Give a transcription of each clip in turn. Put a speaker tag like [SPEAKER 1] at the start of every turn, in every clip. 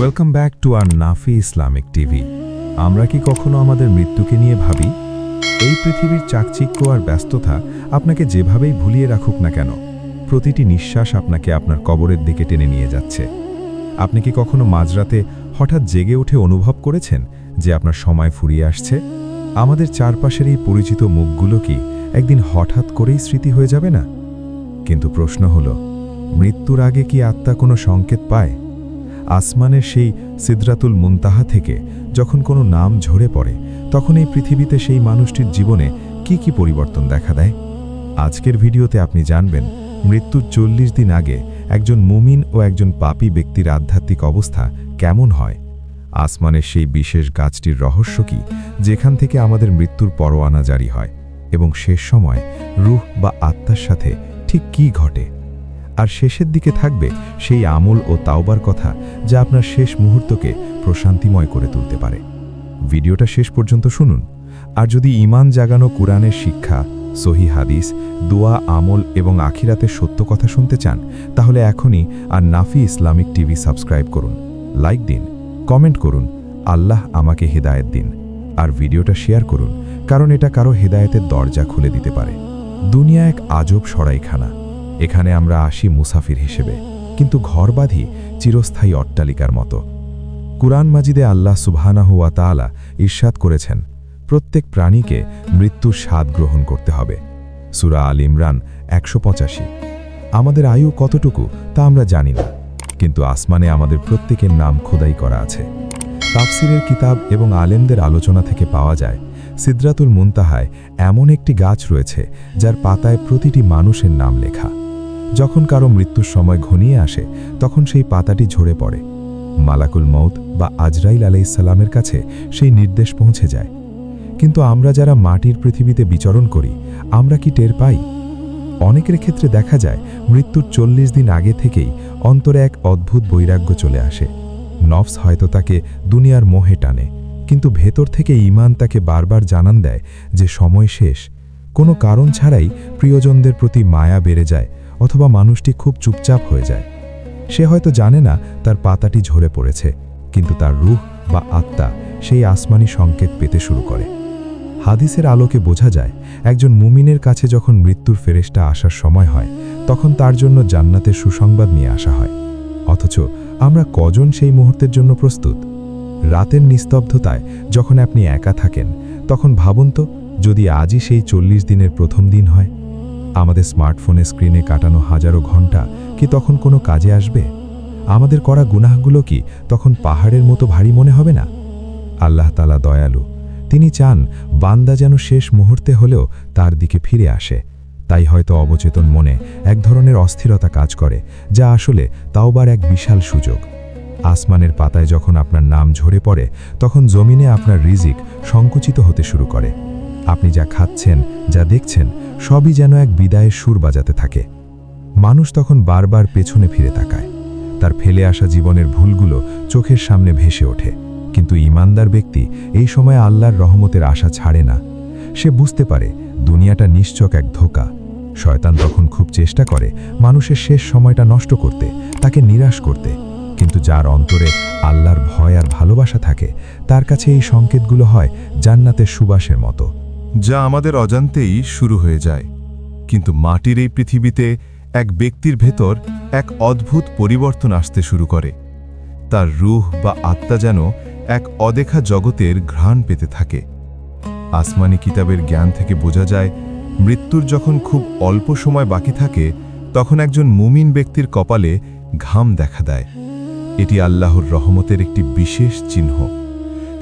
[SPEAKER 1] Welcome back to আর Nafi Islamic TV. আমরা কি কখনো আমাদের মৃত্যুকে নিয়ে ভাবি? এই পৃথিবীর চাকচিক্য আর ব্যস্ততা আপনাকে যেভাবেই ভুলিয়ে রাখুক না কেন, প্রতিটি নিঃশ্বাস আপনাকে আপনার কবরের দিকে টেনে নিয়ে যাচ্ছে। আপনি কি কখনো মাঝরাতে হঠাৎ জেগে উঠে অনুভব করেছেন যে আপনার সময় ফুরিয়ে আসছে? আমাদের চারপাশের এই পরিচিত মুখগুলো কি একদিন হঠাৎ করেই স্মৃতি হয়ে যাবে না? কিন্তু প্রশ্ন হল, মৃত্যুর আগে কি আত্মা কোনো সংকেত পায়? আসমানের সেই সিদরাতুল মুনতাহা থেকে যখন কোনো নাম ঝরে পড়ে, তখন এই পৃথিবীতে সেই মানুষটির জীবনে কি কি পরিবর্তন দেখা দেয়? আজকের ভিডিওতে আপনি জানবেন, মৃত্যুর চল্লিশ দিন আগে একজন মুমিন ও একজন পাপী ব্যক্তির আধ্যাত্মিক অবস্থা কেমন হয়? আসমানের সেই বিশেষ গাছটির রহস্য কি, যেখান থেকে আমাদের মৃত্যুর পরোয়ানা জারি হয় এবং শেষ সময় রুহ বা আত্মার সাথে ঠিক কি ঘটে? আর শেষের দিকে থাকবে সেই আমল ও তাওবার কথা যা আপনার শেষ মুহূর্তকে প্রশান্তিময় করে তুলতে পারে। ভিডিওটা শেষ পর্যন্ত শুনুন। আর যদি ইমান জাগানো কুরআনের শিক্ষা, সহি হাদিস, দোয়া, আমল এবং আখিরাতের সত্য কথা শুনতে চান, তাহলে এখনই আর নাফি ইসলামিক টিভি সাবস্ক্রাইব করুন, লাইক দিন, কমেন্ট করুন, আল্লাহ আমাকে হেদায়েত দিন। আর ভিডিওটা শেয়ার করুন, কারণ এটা কারও হেদায়েতের দরজা খুলে দিতে পারে। দুনিয়া এক আজব সরাইখানা। এখানে আমরা আসি মুসাফির হিসেবে। কিন্তু ঘর বাঁধি চিরস্থায়ী অট্টালিকার মতো। কুরআন মাজিদে আল্লাহ সুবহানাহু ওয়া তাআলা ইরশাদ করেছেন, প্রত্যেক প্রাণীকে মৃত্যুর স্বাদ গ্রহণ করতে হবে। সুরা আল ইমরান একশো পঁচাশি। আমাদের আয়ু কতটুকু তা আমরা জানি না, কিন্তু আসমানে আমাদের প্রত্যেকের নাম খোদাই করা আছে। তাফসিরের কিতাব এবং আলেমদের আলোচনা থেকে পাওয়া যায়, সিদ্রাতুল মুনতাহায় এমন একটি গাছ রয়েছে যার পাতায় প্রতিটি মানুষের নাম লেখা। যখন কারও মৃত্যুর সময় ঘনিয়ে আসে, তখন সেই পাতাটি ঝরে পড়ে। মালাকুল মৌত বা আজরাইল আলাইসাল্লামের কাছে সেই নির্দেশ পৌঁছে যায়। কিন্তু আমরা যারা মাটির পৃথিবীতে বিচরণ করি, আমরা কি টের পাই? অনেকের ক্ষেত্রে দেখা যায়, মৃত্যুর চল্লিশ দিন আগে থেকেই অন্তরে এক অদ্ভুত বৈরাগ্য চলে আসে। নফস হয়তো তাকে দুনিয়ার মোহে টানে, কিন্তু ভেতর থেকে ইমান তাকে বারবার জানান দেয় যে সময় শেষ। কোনো কারণ ছাড়াই প্রিয়জনদের প্রতি মায়া বেড়ে যায় অথবা মানুষটি খুব চুপচাপ হয়ে যায়। সে হয়তো জানে না তার পাতাটি ঝরে পড়েছে, কিন্তু তার রুহ বা আত্মা সেই আসমানি সংকেত পেতে শুরু করে। হাদিসের আলোকে বোঝা যায়, একজন মুমিনের কাছে যখন মৃত্যুর ফেরেশটা আসার সময় হয়, তখন তার জন্য জান্নাতের সুসংবাদ নিয়ে আসা হয়। অথচ আমরা কজন সেই মুহূর্তের জন্য প্রস্তুত? রাতের নিস্তব্ধতায় যখন আপনি একা থাকেন, তখন ভাবুন তো, যদি আজই সেই চল্লিশ দিনের প্রথম দিন হয় আমাদের স্মার্টফোনে স্ক্রিনে কাটানো হাজারো ঘণ্টা কি তখন কোনো কাজে আসবে? আমাদের করা গুনাহগুলো কি তখন পাহাড়ের মতো ভারী মনে হবে না? আল্লাহ তালা দয়ালু, তিনি চান বান্দা যেন শেষ মুহূর্তে হলেও তার দিকে ফিরে আসে। তাই হয়তো অবচেতন মনে এক ধরনের অস্থিরতা কাজ করে, যা আসলে তাওবার এক বিশাল সুযোগ। আসমানের পাতায় যখন আপনার নাম ঝরে পড়ে, তখন জমিনে আপনার রিজিক সংকুচিত হতে শুরু করে। আপনি যা খাচ্ছেন, যা দেখছেন সবই যেন এক বিদায়ের সুর বাজাতে থাকে। মানুষ তখন বারবার পেছনে ফিরে তাকায়। তার ফেলে আসা জীবনের ভুলগুলো চোখের সামনে ভেসে ওঠে। কিন্তু ইমানদার ব্যক্তি এই সময় আল্লাহর রহমতের আশা ছাড়ে না। সে বুঝতে পারে দুনিয়াটা নিশ্চক এক ধোকা। শয়তান তখন খুব চেষ্টা করে মানুষের শেষ সময়টা নষ্ট করতে, তাকে নিরাশ করতে। কিন্তু যার অন্তরে আল্লাহর ভয় আর ভালোবাসা থাকে, তার কাছে এই সংকেতগুলো হয় জান্নাতের সুবাসের মতো।
[SPEAKER 2] যা আমাদের অজান্তেই শুরু হয়ে যায়। কিন্তু মাটির এই পৃথিবীতে এক ব্যক্তির ভেতর এক অদ্ভুত পরিবর্তন আসতে শুরু করে। তার রুহ বা আত্মা যেন এক অদেখা জগতের ঘ্রাণ পেতে থাকে। আসমানি কিতাবের জ্ঞান থেকে বোঝা যায়, মৃত্যুর যখন খুব অল্প সময় বাকি থাকে, তখন একজন মুমিন ব্যক্তির কপালে ঘাম দেখা দেয়। এটি আল্লাহর রহমতের একটি বিশেষ চিহ্ন।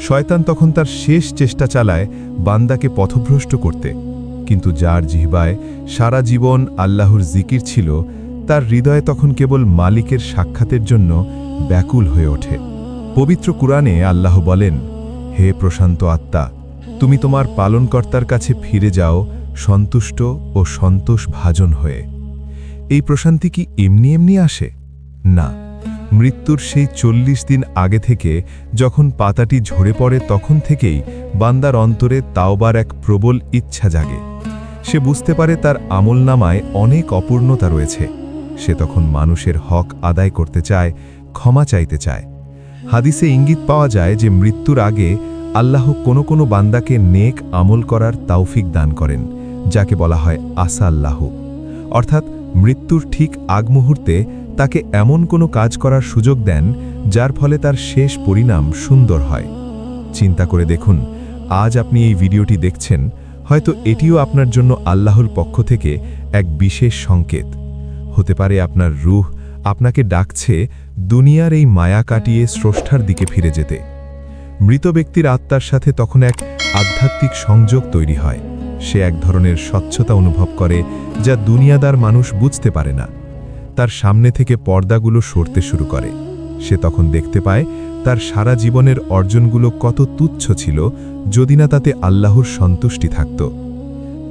[SPEAKER 2] শয়তান তখন তার শেষ চেষ্টা চালায় বান্দাকে পথভ্রষ্ট করতে। কিন্তু যার জিহবায় সারা জীবন আল্লাহর জিকির ছিল, তার হৃদয়ে তখন কেবল মালিকের সাক্ষাতের জন্য ব্যাকুল হয়ে ওঠে। পবিত্র কুরআনে আল্লাহ বলেন, হে প্রশান্ত আত্মা, তুমি তোমার পালনকর্তার কাছে ফিরে যাও সন্তুষ্ট ও সন্তোষ ভাজন হয়ে। এই প্রশান্তি কি এমনি এমনি আসে? না মৃত্যুর সেই চল্লিশ দিন আগে থেকে যখন পাতাটি ঝরে পড়ে তখন থেকেই বান্দার অন্তরে তাওবার এক প্রবল ইচ্ছা জাগে। সে বুঝতে পারে তার আমলনামায় অনেক অপূর্ণতা রয়েছে। সে তখন মানুষের হক আদায় করতে চায়, ক্ষমা চাইতে চায়। হাদিসে ইঙ্গিত পাওয়া যায় যে মৃত্যুর আগে আল্লাহ কোনো কোনো বান্দাকে নেক আমল করার তাওফিক দান করেন, যাকে বলা হয় আসা আল্লাহ অর্থাৎ মৃত্যুর ঠিক আগ মুহূর্তে তাকে এমন কোনো কাজ করার সুযোগ দেন, যার ফলে তার শেষ পরিণাম সুন্দর হয়। চিন্তা করে দেখুন, আজ আপনি এই ভিডিওটি দেখছেন, হয়তো এটিও আপনার জন্য আল্লাহর পক্ষ থেকে এক বিশেষ সংকেত। হতে পারে আপনার রুহ আপনাকে ডাকছে দুনিয়ার এই মায়া কাটিয়ে স্রষ্টার দিকে ফিরে যেতে। মৃত ব্যক্তির আত্মার সাথে তখন এক আধ্যাত্মিক সংযোগ তৈরি হয়। সে এক ধরনের স্বচ্ছতা অনুভব করে, যা দুনিয়াদার মানুষ বুঝতে পারে না। তার সামনে থেকে পর্দাগুলো সরতে শুরু করে। সে তখন দেখতে পায়, তার সারা জীবনের অর্জনগুলো কত তুচ্ছ ছিল, যদি না তাতে আল্লাহর সন্তুষ্টি থাকত।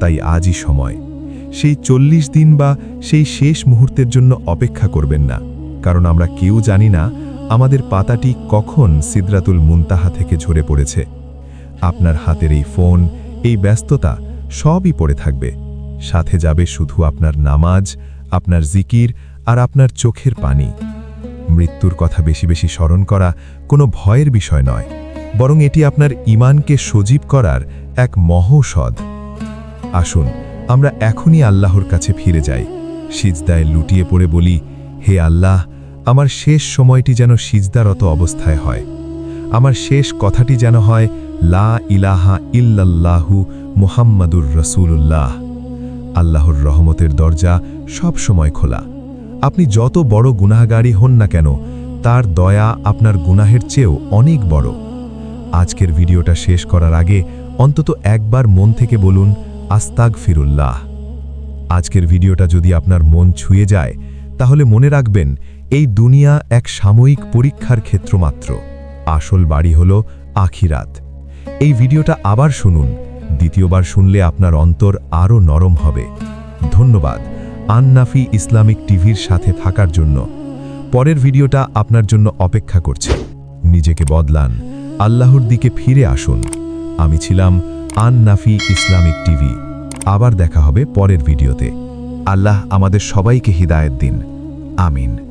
[SPEAKER 2] তাই আজই সময়। সেই চল্লিশ দিন বা সেই শেষ মুহূর্তের জন্য অপেক্ষা করবেন না, কারণ আমরা কেউ জানি না আমাদের পাতাটি কখন সিদ্রাতুল মুনতাহা থেকে ঝরে পড়েছে। আপনার হাতের এই ফোন, এই ব্যস্ততা সবই পড়ে থাকবে। সাথে যাবে শুধু আপনার নামাজ, আপনার জিকির আর আপনার চোখের পানি। মৃত্যুর কথা বেশি বেশি স্মরণ করা কোনো ভয়ের বিষয় নয়, বরং এটি আপনার ইমানকে সজীব করার এক মহৌষধ। আসুন, আমরা এখনই আল্লাহর কাছে ফিরে যাই, সিজদায় লুটিয়ে পড়ে বলি, হে আল্লাহ, আমার শেষ সময়টি যেন সিজদারত অবস্থায় হয়। আমার শেষ কথাটি যেন হয়, লা ইলাহা ইল্লাল্লাহু মুহাম্মাদুর রসুল্লাহ আল্লাহর রহমতের দরজা সব সময় খোলা। আপনি যত বড় গুনাহগারী হন না কেন, তার দয়া আপনার গুনাহের চেয়েও অনেক বড়। আজকের ভিডিওটা শেষ করার আগে অন্তত একবার মন থেকে বলুন আস্তাগ ফিরুল্লাহ আজকের ভিডিওটা যদি আপনার মন ছুঁয়ে যায়, তাহলে মনে রাখবেন, এই দুনিয়া এক সাময়িক পরীক্ষার ক্ষেত্র মাত্র আসল বাড়ি হল আখিরাত। এই ভিডিওটা আবার শুনুন, দ্বিতীয়বার শুনলে আপনার অন্তর আরও নরম হবে। ধন্যবাদ। আন্নাফি ইসলামিক টিভির সাথে থাকার জন্য পরের ভিডিওটা আপনার জন্য অপেক্ষা করছে। নিজেকে বদলান। আল্লাহর দিকে ফিরে আসুন। আমি ছিলাম আননাফি ইসলামিক টিভি। আবার দেখা হবে পরের ভিডিওতে। আল্লাহ আমাদের সবাইকে হিদায়ত দিন। আমিন।